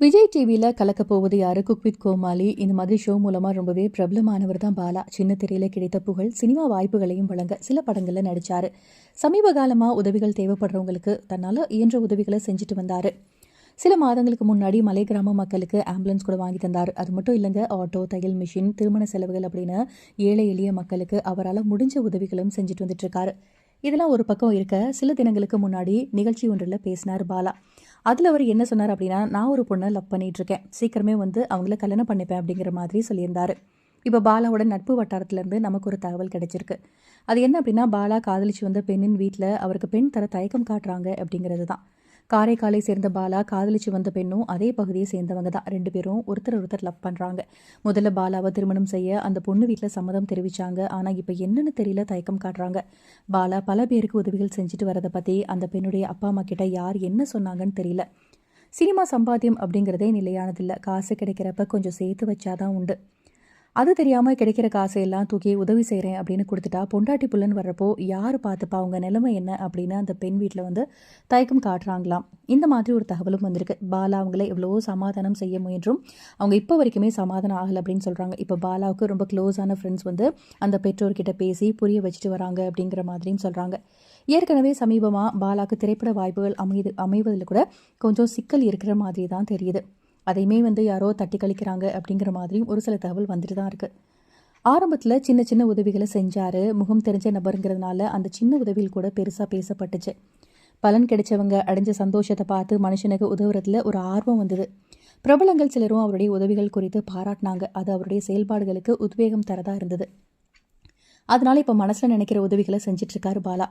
விஜய் டிவியில் கலக்க போவது யாரு? Cook with Comali. இந்த மாதிரி ஷோ மூலமாக ரொம்பவே பிரபலமானவர் தான் பாலா. சின்ன திரையில் கிடைத்த புகழ் சினிமா வாய்ப்புகளையும் வழங்க சில படங்களில் நடித்தார் சமீப காலமாக உதவிகள் தேவைப்படுறவங்களுக்கு தன்னால் இயன்ற உதவிகளை செஞ்சுட்டு வந்தார். சில மாதங்களுக்கு முன்னாடி மலை கிராம மக்களுக்கு ஆம்புலன்ஸ் கூட வாங்கி தந்தார். அது மட்டும் இல்லைங்க ஆட்டோ தையல் மிஷின் திருமண செலவுகள் அப்படின்னு ஏழை எளிய மக்களுக்கு அவரால் முடிஞ்ச உதவிகளும் செஞ்சுட்டு வந்துட்டு இருக்காரு. இதெல்லாம் ஒரு பக்கம் இருக்க சில தினங்களுக்கு முன்னாடி நிகழ்ச்சி ஒன்றில் பேசினார் பாலா. அதில் அவர் என்ன சொன்னார் அப்படின்னா நான் ஒரு பொண்ணை லவ் பண்ணிகிட்ருக்கேன் இருக்கேன் சீக்கிரமே வந்து அவங்கள கல்யாணம் பண்ணிப்பேன் அப்படிங்கிற மாதிரி சொல்லியிருந்தார். இப்போ பாலாவோட நட்பு வட்டாரத்துலேருந்து நமக்கு ஒரு தகவல் கிடைச்சிருக்கு. அது என்ன அப்படின்னா பாலா காதலிச்சு வந்த பெண்ணின் வீட்டில் அவருக்கு பெண் தர தயக்கம் காட்டுறாங்க அப்படிங்கிறது தான் காரைக்காலை சேர்ந்த பாலா காதலிச்சு வந்த பெண்ணும் அதே பகுதியை சேர்ந்தவங்க தான். ரெண்டு பேரும் ஒருத்தர் ஒருத்தர் லவ் பண்ணுறாங்க முதல்ல பாலாவை திருமணம் செய்ய அந்த பொண்ணு வீட்டில் சம்மதம் தெரிவிச்சாங்க. ஆனால் இப்போ என்னன்னு தெரியல தயக்கம் காட்டுறாங்க. பாலா பல பேருக்கு உதவிகள் செஞ்சுட்டு வரதை பற்றி அந்த பெண்ணுடைய அப்பா அம்மா கிட்ட யார் என்ன சொன்னாங்கன்னு தெரியல. சினிமா சம்பாத்தியம் அப்படிங்கிறதே நிலையானதில்லை. காசு கிடைக்கிறப்ப கொஞ்சம் சேர்த்து வச்சாதான் உண்டு. அது தெரியாமல் கிடைக்கிற காசையெல்லாம் தூக்கி உதவி செய்கிறேன் அப்படின்னு கொடுத்துட்டா பொண்டாட்டி புள்ளன் வர்றப்போ யார் பார்த்துப்பா? அவங்க நிலைமை என்ன? அப்படின்னு அந்த பெண் வீட்டில் வந்து தயக்கம் காட்டுறாங்களாம். இந்த மாதிரி ஒரு தகவலும் வந்திருக்கு. பாலா அவங்கள எவ்வளவோ சமாதானம் செய்ய முயன்றும் அவங்க இப்போ வரைக்குமே சமாதானம் ஆகலை அப்படின்னு சொல்கிறாங்க இப்போ பாலாவுக்கு ரொம்ப க்ளோஸான ஃப்ரெண்ட்ஸ் வந்து அந்த பெற்றோர்கிட்ட பேசி புரிய வச்சுட்டு வராங்க அப்படிங்கிற மாதிரியும் சொல்கிறாங்க ஏற்கனவே சமீபமாக பாலாவுக்கு திரைப்பட வாய்ப்புகள் அமைது அமைவதில் கூட கொஞ்சம் சிக்கல் இருக்கிற மாதிரி தான் தெரியுது. அதையுமே வந்து யாரோ தட்டி கழிக்கிறாங்க அப்படிங்கிற மாதிரியும் ஒரு சில தகவல் வந்துட்டு தான் இருக்குது ஆரம்பத்தில் சின்ன சின்ன உதவிகளை செஞ்சார். முகம் தெரிஞ்ச நபருங்கிறதுனால அந்த சின்ன உதவியில் கூட பெருசாக பேசப்பட்டுச்சு. பலன் கிடைச்சவங்க அடைஞ்ச சந்தோஷத்தை பார்த்து மனுஷனுக்கு உதவுறதுல ஒரு ஆர்வம் வந்தது. பிரபலங்கள் சிலரும் அவருடைய உதவிகள் குறித்து பாராட்டினாங்க. அது அவருடைய செயல்பாடுகளுக்கு உத்வேகம் தரதா இருந்தது. அதனால இப்போ மனசில் நினைக்கிற உதவிகளை செஞ்சிட்ருக்காரு பாலா.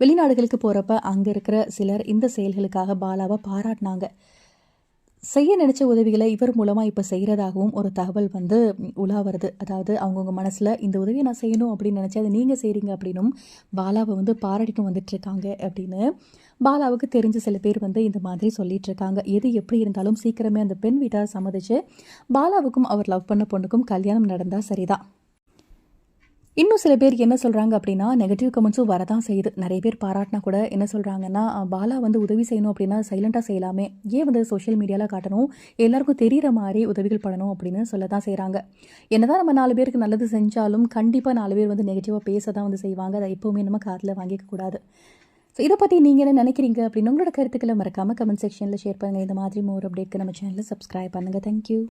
வெளிநாடுகளுக்கு போகிறப்ப அங்கே இருக்கிற சிலர் இந்த செயல்களுக்காக பாலாவை பாராட்டினாங்க. செய்ய நினச்ச உதவிகளை இவர் மூலமாக இப்போ செய்கிறதாகவும் ஒரு தகவல் வந்து உலா வருது. அதாவது அவங்கவுங்க மனசில் இந்த உதவியை நான் செய்யணும் அப்படின்னு நினச்சி அதை நீங்கள் செய்கிறீங்க அப்படின்னும் பாலாவை வந்து பாராட்டிட்டும் வந்துட்டுருக்காங்க அப்படின்னு பாலாவுக்கு தெரிஞ்ச சில பேர் வந்து இந்த மாதிரி சொல்லிட்டு இருக்காங்க எது எப்படி இருந்தாலும் சீக்கிரமே அந்த பெண் வீட்டார் சம்மதிச்சு பாலாவுக்கும் அவர் லவ் பண்ண பொண்ணுக்கும் கல்யாணம் நடந்தால் சரிதான். இன்னும் சில பேர் என்ன சொல்கிறாங்க அப்படின்னா நெகட்டிவ் கமெண்ட்ஸும் வரதான் செய்யுது. நிறைய பேர் பாராட்டினா கூட என்ன சொல்கிறாங்கன்னா பாலா வந்து உதவி செய்யணும் அப்படின்னா சைலண்ட்டாக செய்யலாமே. ஏன் வந்து சோஷியல் மீடியாவில் காட்டணும்? எல்லாருக்கும் தெரிகிற மாதிரி உதவிகள் பண்ணணும் அப்படின்னு சொல்ல தான் செய்கிறாங்க என்னதான் நம்ம நாலு பேருக்கு நல்லது செஞ்சாலும் கண்டிப்பாக நாலு பேர் வந்து நெகட்டிவாக பேச தான் வந்து செய்வாங்க. அதை எப்போவுமே நம்ம காதில் வாங்கிக்க கூடாது. ஸோ இதை பற்றி நீங்கள் என்ன நினைக்கிறீங்க அப்படின்னு உங்களோட கருத்துக்களை மறக்காமல் கமெண்ட் செக்ஷனில் ஷேர் பண்ணுங்கள் இந்த மாதிரி மோர் அப்டேட்க்கு நம்ம சேனலில் சப்ஸ்கிரைப் பண்ணுங்கள் தேங்க்யூ